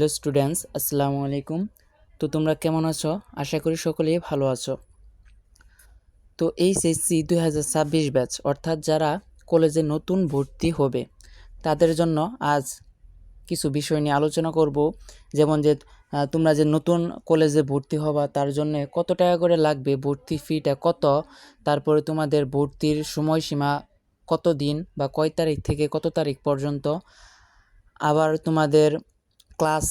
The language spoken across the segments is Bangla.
হ্যালো স্টুডেন্টস, আসসালামু আলাইকুম। তো তোমরা কেমন আছো? আশা করি সকলেই ভালো আছো। তো এইচএসসি দুই হাজার ছাব্বিশ ব্যাচ, অর্থাৎ যারা কলেজে নতুন ভর্তি হবে, তাদের জন্য আজ কিছু বিষয় নিয়ে আলোচনা করব। যেমন যে তোমরা যে নতুন কলেজে ভর্তি হবা, তার জন্য কত টাকা করে লাগবে, ভর্তি ফিটা কত, তারপরে তোমাদের ভর্তির সময়সীমা কত দিন বা কয় তারিখ থেকে কত তারিখ পর্যন্ত, আবার তোমাদের ক্লাস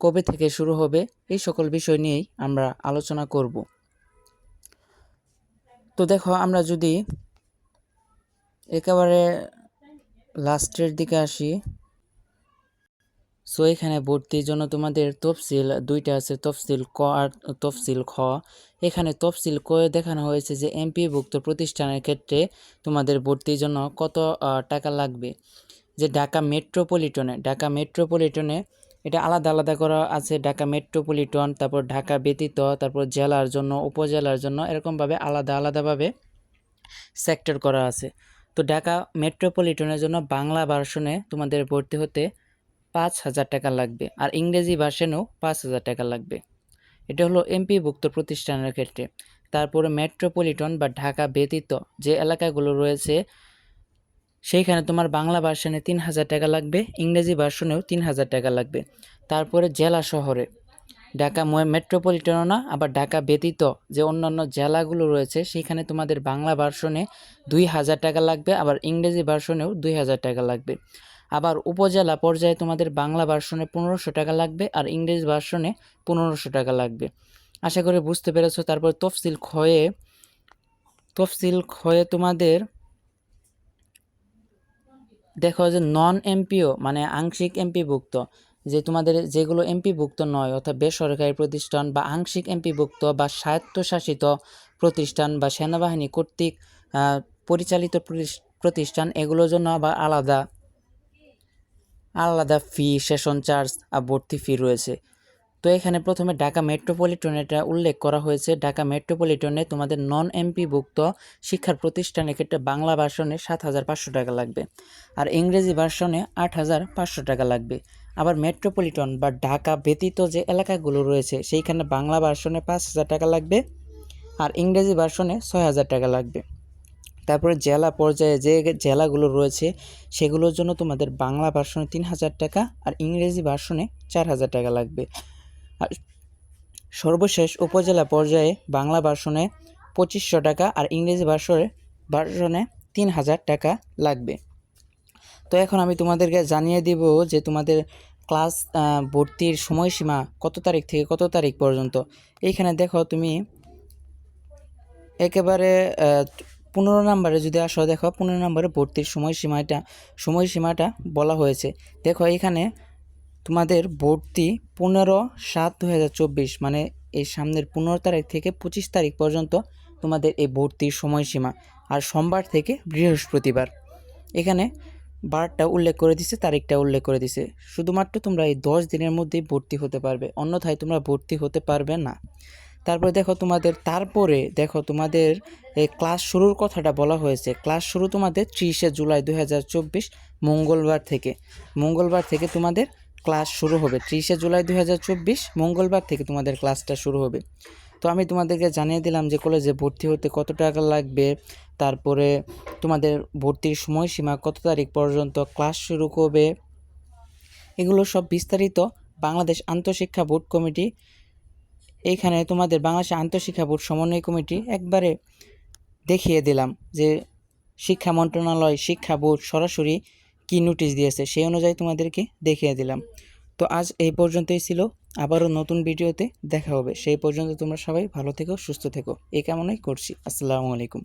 কবে থেকে শুরু হবে এই সকল বিষয় নিয়েই আমরা আলোচনা করব। তো দেখো, আমরা যদি একেবারে লাস্টের দিকে আসি। সো এখানে ভর্তির জন্য তোমাদের তফসিল দুইটা আছে, তফসিল ক আর তফসিল খ। এখানে তফসিল ক দেখানো হয়েছে যে এমপিভুক্ত প্রতিষ্ঠানের ক্ষেত্রে তোমাদের ভর্তির জন্য কত টাকা লাগবে। যে ঢাকা মেট্রোপলিটনে ঢাকা মেট্রোপলিটনে এটা আলাদা আলাদা করা আছে ঢাকা মেট্রোপলিটন, তারপর ঢাকা ব্যতীত, তারপর জেলার জন্য, উপজেলার জন্য, এরকমভাবে আলাদা, আলাদাভাবে সেক্টর করা আছে। তো ঢাকা মেট্রোপলিটনের জন্য বাংলা ভার্সনে তোমাদের ভর্তি হতে পাঁচ হাজার টাকা লাগবে আর ইংরেজি ভার্সনেও পাঁচ হাজার টাকা লাগবে। এটা হলো এমপিভুক্ত প্রতিষ্ঠানের ক্ষেত্রে। তারপরে মেট্রোপলিটন বা ঢাকা ব্যতীত যে এলাকাগুলো রয়েছে সেইখানে তোমার বাংলা ভার্সনে তিন হাজার টাকা লাগবে, ইংরেজি ভার্সনেও তিন হাজার টাকা লাগবে। তারপরে জেলা শহরে, ঢাকা মেট্রোপলিটনও না, আবার ঢাকা ব্যতীত যে অন্যান্য জেলাগুলো রয়েছে, সেইখানে তোমাদের বাংলা ভার্সনে দুই হাজার টাকা লাগবে, আবার ইংরেজি ভার্সনেও দুই হাজার টাকা লাগবে। আবার উপজেলা পর্যায়ে তোমাদের বাংলা ভার্সনে পনেরোশো টাকা লাগবে, আর ইংরেজি ভার্সনে পনেরোশো টাকা লাগবে। আশা করি বুঝতে পেরেছ, তারপর তফসিল ক্ষয়ে তফসিল ক্ষয়ে তোমাদের দেখো যে নন এমপিও মানে আংশিক এমপিভুক্ত যে তোমাদের যেগুলো এমপিভুক্ত নয়, অর্থাৎ বেসরকারি প্রতিষ্ঠান বা আংশিক এমপিভুক্ত বা স্বায়ত্তশাসিত প্রতিষ্ঠান বা সেনাবাহিনী কর্তৃক পরিচালিত প্রতিষ্ঠান, এগুলোর জন্য আবার আলাদা আলাদা ফি সেশন চার্জ আর ভর্তি ফি রয়েছে। তো এখানে প্রথমে ঢাকা মেট্রোপলিটন এটা উল্লেখ করা হয়েছে। ঢাকা মেট্রোপলিটনে তোমাদের নন এমপিভুক্ত শিক্ষার প্রতিষ্ঠানের ক্ষেত্রে বাংলা ভার্সনে সাত হাজার পাঁচশো টাকা লাগবে আর ইংরেজি ভার্সনে আট হাজার পাঁচশো টাকা লাগবে। আবার মেট্রোপলিটন বা ঢাকা ব্যতীত যে এলাকাগুলো রয়েছে, সেইখানে বাংলা ভার্সনে পাঁচ হাজার টাকা লাগবে আর ইংরেজি ভার্সনে ছয় হাজার টাকা লাগবে। তারপরে জেলা পর্যায়ে যে জেলাগুলো রয়েছে, সেগুলোর জন্য তোমাদের বাংলা ভার্সনে তিন হাজার টাকা আর ইংরেজি ভার্সনে চার হাজার টাকা লাগবে। আর সর্বশেষ উপজেলা পর্যায়ে বাংলা ভার্সনে পঁচিশশো টাকা আর ইংরেজি ভার্সনে ভার্সনে তিন হাজার টাকা লাগবে। তো এখন আমি তোমাদেরকে জানিয়ে দিব যে তোমাদের ক্লাস ভর্তির সময়সীমা কত তারিখ থেকে কত তারিখ পর্যন্ত। এইখানে দেখো তুমি একেবারে পনেরো নম্বরে যদি আসো, দেখো পনেরো নম্বরে ভর্তির সময়সীমাটা সময়সীমাটা বলা হয়েছে। দেখো এখানে তোমাদের ভর্তি পনেরো সাত দু মানে এই সামনের পনেরো তারিখ থেকে পঁচিশ তারিখ পর্যন্ত তোমাদের এই ভর্তির সময়সীমা। আর সোমবার থেকে বৃহস্পতিবার। এখানে বারটা উল্লেখ করে দিছে, তারিখটা উল্লেখ করে দিছে। শুধুমাত্র তোমরা এই দশ দিনের মধ্যেই ভর্তি হতে পারবে, অন্যথায় তোমরা ভর্তি হতে পারবে না। তারপরে দেখো তোমাদের, তারপরে দেখো তোমাদের এই ক্লাস শুরুর কথাটা বলা হয়েছে। ক্লাস শুরু তোমাদের ত্রিশে জুলাই দু হাজার চব্বিশ, মঙ্গলবার থেকে। মঙ্গলবার থেকে তোমাদের ক্লাস শুরু হবে। ত্রিশে জুলাই দু হাজার চব্বিশ, মঙ্গলবার থেকে তোমাদের ক্লাসটা শুরু হবে। তো আমি তোমাদেরকে জানিয়ে দিলাম যে কলেজে ভর্তি হতে কত টাকা লাগবে, তারপরে তোমাদের ভর্তির সময়সীমা কত তারিখ পর্যন্ত ক্লাস শুরু করবে, এগুলো সব বিস্তারিত বাংলাদেশ আন্তঃশিক্ষা বোর্ড কমিটি, এইখানে তোমাদের বাংলাদেশ আন্তঃশিক্ষা বোর্ড সমন্বয় কমিটি একবারে দেখিয়ে দিলাম যে শিক্ষা মন্ত্রণালয়, শিক্ষা বোর্ড সরাসরি কী নোটিশ দিয়েছে সেই অনুযায়ী তোমাদেরকে দেখিয়ে দিলাম। তো আজ এই পর্যন্তই ছিল। আবারও নতুন ভিডিওতে দেখা হবে। সেই পর্যন্ত তোমরা সবাই ভালো থেকো, সুস্থ থেকো। এই কেমনই করছি। আসসালামু আলাইকুম।